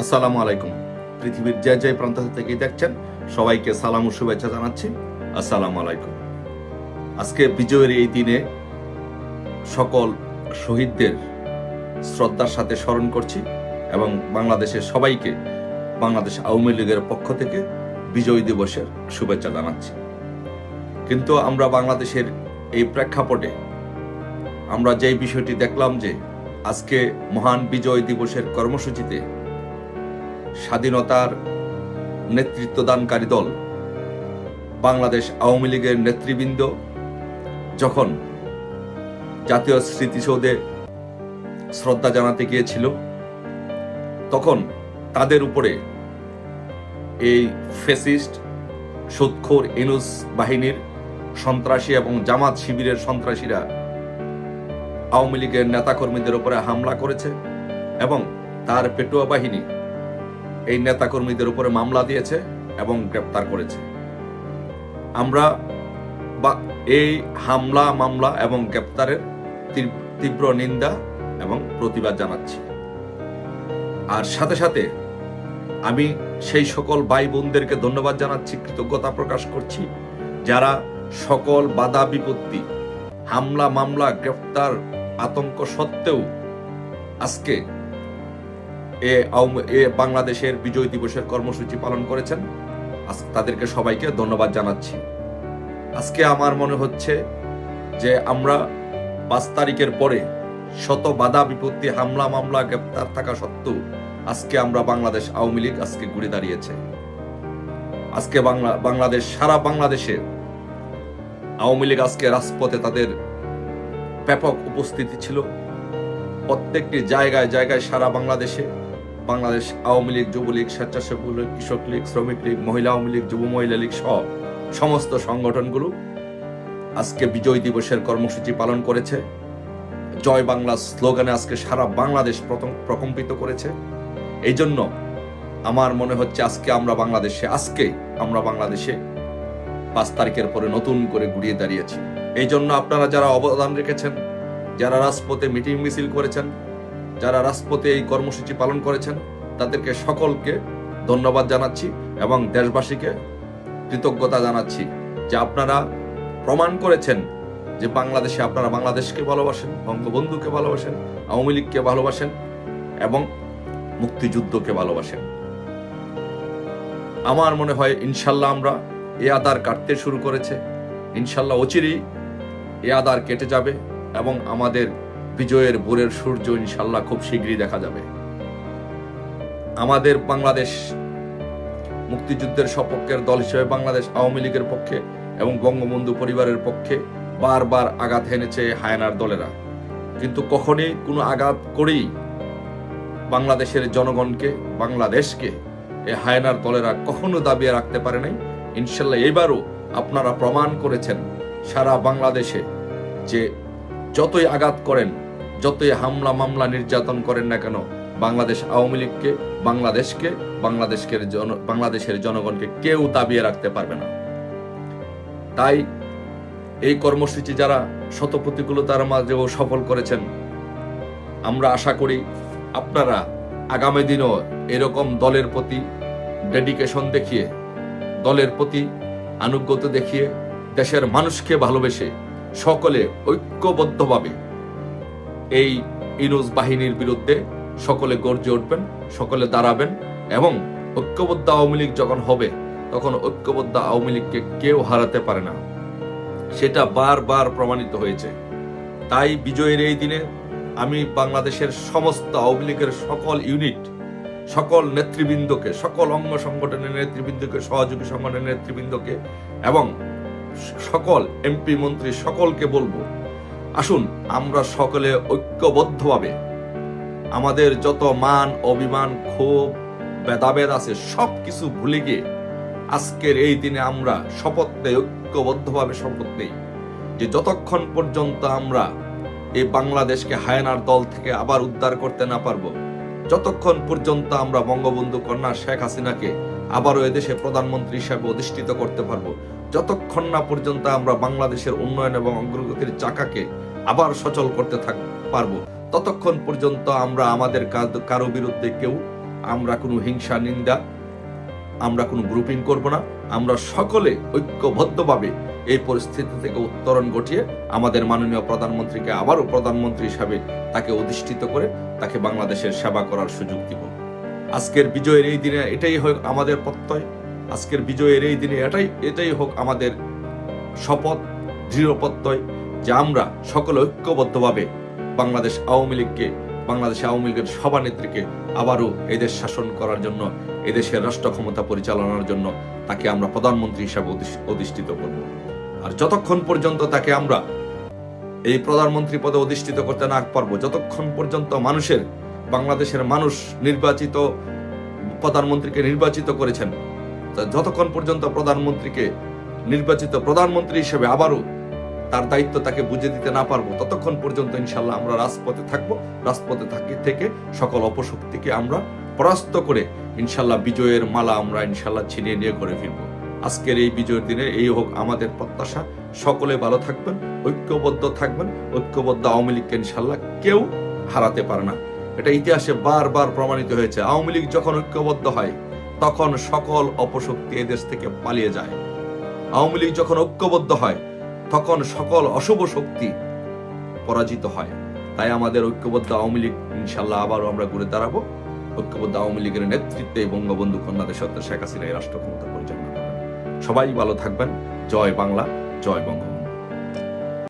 আসসালামু আলাইকুম। পৃথিবীর যে যে প্রান্ত থেকে দেখছেন, সবাইকে সালাম ও শুভেচ্ছা জানাচ্ছি। আসসালামু আলাইকুম। আজকে বিজয়ের এই দিনে সকল শহীদদের শ্রদ্ধার সাথে স্মরণ করছি এবং বাংলাদেশের সবাইকে, বাংলাদেশ আওয়ামী লীগের পক্ষ থেকে বিজয় দিবসের শুভেচ্ছা জানাচ্ছি। কিন্তু আমরা বাংলাদেশের এই প্রেক্ষাপটে আমরা যেই বিষয়টি দেখলাম যে আজকে মহান বিজয় দিবসের কর্মসূচিতে স্বাধীনতার নেতৃত্বদানকারী দল বাংলাদেশ আওয়ামী লীগের নেতৃবৃন্দ যখন জাতীয় স্মৃতিসৌধে শ্রদ্ধা জানাতে গিয়েছিল, তখন তাদের উপরে এই ফেসিস্ট সুৎখোর ইনুস বাহিনীর সন্ত্রাসী এবং জামাত শিবিরের সন্ত্রাসীরা আওয়ামী লীগের নেতাকর্মীদের উপরে হামলা করেছে এবং তার পেটুয়া বাহিনী এই নেতাকর্মীদের উপরে মামলা দিয়েছে এবং গ্রেপ্তার করেছে। আমরা বা এই হামলা, মামলা এবং গ্রেপ্তারের তীব্র নিন্দা এবং প্রতিবাদ জানাচ্ছি। আর সাথে সাথে আমি সেই সকল ভাই বোনদেরকে ধন্যবাদ জানাচ্ছি, কৃতজ্ঞতা প্রকাশ করছি, যারা সকল বাধা বিপত্তি, হামলা, মামলা গ্রেফতার আতঙ্ক সত্ত্বেও আজকে এ এ বাংলাদেশের বিজয় দিবসের কর্মসূচি পালন করেছেন। তাদেরকে সবাইকে ধন্যবাদ জানাচ্ছি। আজকে আমার মনে হচ্ছে যে আমরা পাঁচ তারিখের পরে শত বাধা বিপত্তি, হামলা, মামলা, গ্রেপ্তার থাকা সত্ত্বেও আজকে আমরা বাংলাদেশ আওয়ামী লীগ আজকে ঘুরে দাঁড়িয়েছে। আজকে বাংলা, বাংলাদেশ, সারা বাংলাদেশে আওয়ামী লীগ আজকে রাজপথে তাদের ব্যাপক উপস্থিতি ছিল। প্রত্যেকটি জায়গায় জায়গায় সারা বাংলাদেশে বাংলাদেশ আওয়ামী লীগ, যুবলীগ স্বেচ্ছাসেবক লীগ কৃষক লীগ, শ্রমিক লীগ, মহিলা আওয়ামী লীগ, যুব মহিলা লীগ সহ সমস্ত সংগঠনগুলো আজকে বিজয় দিবসের কর্মসূচি পালন করেছে। জয় বাংলা স্লোগানে আজকে সারা বাংলাদেশ প্রকম্পিত করেছে। এই জন্য আমার মনে হচ্ছে আজকে আমরা বাংলাদেশে, আজকে আমরা বাংলাদেশে পাঁচ তারিখের পরে নতুন করে ঘুরিয়ে দাঁড়িয়েছি। এই জন্য আপনারা যারা অবদান রেখেছেন, যারা রাজপথে মিটিং মিছিল করেছেন যারা রাজপথে এই কর্মসূচি পালন করেছেন, তাদেরকে সকলকে ধন্যবাদ জানাচ্ছি এবং দেশবাসীকে কৃতজ্ঞতা জানাচ্ছি যে আপনারা প্রমাণ করেছেন যে বাংলাদেশে আপনারা বাংলাদেশকে ভালোবাসেন, বঙ্গবন্ধুকে ভালোবাসেন, আওয়ামী লীগকে ভালোবাসেন এবং মুক্তিযুদ্ধকে ভালোবাসেন। আমার মনে হয় ইনশাল্লাহ আমরা এ আদার কাটতে শুরু করেছে। ইনশাল্লাহ অচিরেই এ আদার কেটে যাবে এবং আমাদের বিজয়ের ভোরের সূর্য ইনশাল্লাহ খুব শীঘ্রই দেখা যাবে। আমাদের বাংলাদেশ মুক্তিযুদ্ধের সপক্ষের দল হিসেবে বাংলাদেশ আওয়ামী লীগের পক্ষে এবং বঙ্গবন্ধু পরিবারের পক্ষে বারবার আঘাত হেনেছে হায়নার দলেরা। কিন্তু কখনই কোনো আঘাত করেই বাংলাদেশের জনগণকে, বাংলাদেশকে এ হায়নার দলেরা কখনো দাবিয়ে রাখতে পারে নাই। ইনশাল্লাহ এবারও আপনারা প্রমাণ করেছেন সারা বাংলাদেশে যে যতই আঘাত করেন যতই হামলা মামলা নির্যাতন করেন না কেন, বাংলাদেশ আওয়ামী লীগকে, বাংলাদেশকে, বাংলাদেশের জন, বাংলাদেশের জনগণকে কেউ দাবিয়ে রাখতে পারবে না। তাই এই কর্মসূচি যারা শত প্রতিকূলতার মাঝেও সফল করেছেন, আমরা আশা করি আপনারা আগামী দিনও এরকম দলের প্রতি ডেডিকেশন দেখিয়ে, দলের প্রতি আনুগত্য দেখিয়ে, দেশের মানুষকে ভালোবেসে সকলে ঐক্যবদ্ধভাবে এই ইনুস বাহিনীর বিরুদ্ধে সকলে গর্জে উঠবেন, সকলে দাঁড়াবেন এবং ঐক্যবদ্ধ আওয়ামী লীগ যখন হবে, তখন ঐক্যবদ্ধ আওয়ামী লীগকে কেউ হারাতে পারে না। সেটা বারবার প্রমাণিত হয়েছে। তাই বিজয়ের এই দিনে আমি বাংলাদেশের সমস্ত আওয়ামী লীগের সকল ইউনিট, সকল নেতৃবৃন্দকে, সকল অঙ্গ সংগঠনের নেতৃবৃন্দকে, সহযোগী সংগঠনের নেতৃবৃন্দকে এবং সকল এমপি মন্ত্রী সকলকে বলব আসুন, আমরা সকলে ঐক্যবদ্ধভাবে আমাদের যত মান অভিমান, ক্ষোভ, ভেদাভেদ আছে সব কিছু ভুলে গিয়ে আজকের এই দিনে আমরা শপথ নেই ঐক্যবদ্ধভাবে শপথ নেই। যে যতক্ষণ পর্যন্ত আমরা এই বাংলাদেশকে হায়নার দল থেকে আবার উদ্ধার করতে না পারব, যতক্ষণ পর্যন্ত আমরা বঙ্গবন্ধু কন্যা শেখ হাসিনাকে আবারও এদেশে প্রধানমন্ত্রী হিসাবে অধিষ্ঠিত করতে পারব যতক্ষণ না পর্যন্ত আমরা বাংলাদেশের উন্নয়ন এবং অগ্রগতির চাকাকে আবার সচল করতে থাক পারব, ততক্ষণ পর্যন্ত আমরা আমাদের কারও বিরুদ্ধে কেউ আমরা কোনো হিংসা, নিন্দা, আমরা কোনো গ্রুপিং করব না। আমরা সকলে ঐক্যবদ্ধভাবে এই পরিস্থিতি থেকে উত্তরণ ঘটিয়ে আমাদের মাননীয় প্রধানমন্ত্রীকে আবারও প্রধানমন্ত্রী হিসাবে তাকে অধিষ্ঠিত করে তাকে বাংলাদেশের সেবা করার সুযোগ দিব। আজকের বিজয়ের এই দিনে এটাই হয় আমাদের প্রত্যয়। আজকের বিজয়ের এই দিনে এটাই এটাই হোক আমাদের শপথ দৃঢ় প্রত্যয় যে আমরা সকলে ঐক্যবদ্ধভাবে বাংলাদেশ আওয়ামী লীগকে, বাংলাদেশ আওয়ামী লীগের সভানেত্রীকে আবারও এদেশ শাসন করার জন্য এদেশের রাষ্ট্র ক্ষমতা পরিচালনার জন্য তাকে আমরা প্রধানমন্ত্রী হিসাবে অধিষ্ঠিত করব। আর যতক্ষণ পর্যন্ত তাকে আমরা এই প্রধানমন্ত্রী পদে অধিষ্ঠিত করতে না পারব, যতক্ষণ পর্যন্ত মানুষের, বাংলাদেশের মানুষ নির্বাচিত, প্রধানমন্ত্রীকে নির্বাচিত করেছেন যতক্ষণ পর্যন্ত প্রধানমন্ত্রীকে নির্বাচিত প্রধানমন্ত্রী হিসেবে আবারও তার দায়িত্ব তাকে বুঝে দিতে না পারব, ততক্ষণ পর্যন্ত ইনশাল্লাহ আমরা রাজপথে থাকব। রাজপথে থাকি থেকে সকল অপশক্তিকে আমরা পরাস্ত করে ইনশাল্লাহ বিজয়ের মালা আমরা ইনশাল্লাহ ছিনিয়ে নিয়ে করে ফিরবো। আজকের এই বিজয়ের দিনে এই হোক আমাদের প্রত্যাশা। সকলে ভালো থাকবেন, ঐক্যবদ্ধ থাকবেন, ঐক্যবদ্ধ আওয়ামী লীগকে ইনশাল্লাহ কেউ হারাতে পারে না। এটা ইতিহাসে বারবার প্রমাণিত হয়েছে। আওয়ামী লীগ যখন ঐক্যবদ্ধ হয় তখন সকল অপশক্তি এদেশ থেকে পালিয়ে যায়। আওয়ামী লীগ যখন ঐক্যবদ্ধ হয়, তখন সকল অশুভ শক্তি পরাজিত হয়। তাই আমাদের ঐক্যবদ্ধ আওয়ামী লীগ ইনশাল্লাহ আবারও আমরা ঘুরে দাঁড়াবো। ঐক্যবদ্ধ আওয়ামী লীগের নেতৃত্বে বঙ্গবন্ধু কন্যা দেশত্ব শেখ হাসিনা এই রাষ্ট্র ক্ষমতা পরিচালনা করবেন। সবাই ভালো থাকবেন। জয় বাংলা, জয় বঙ্গবন্ধু।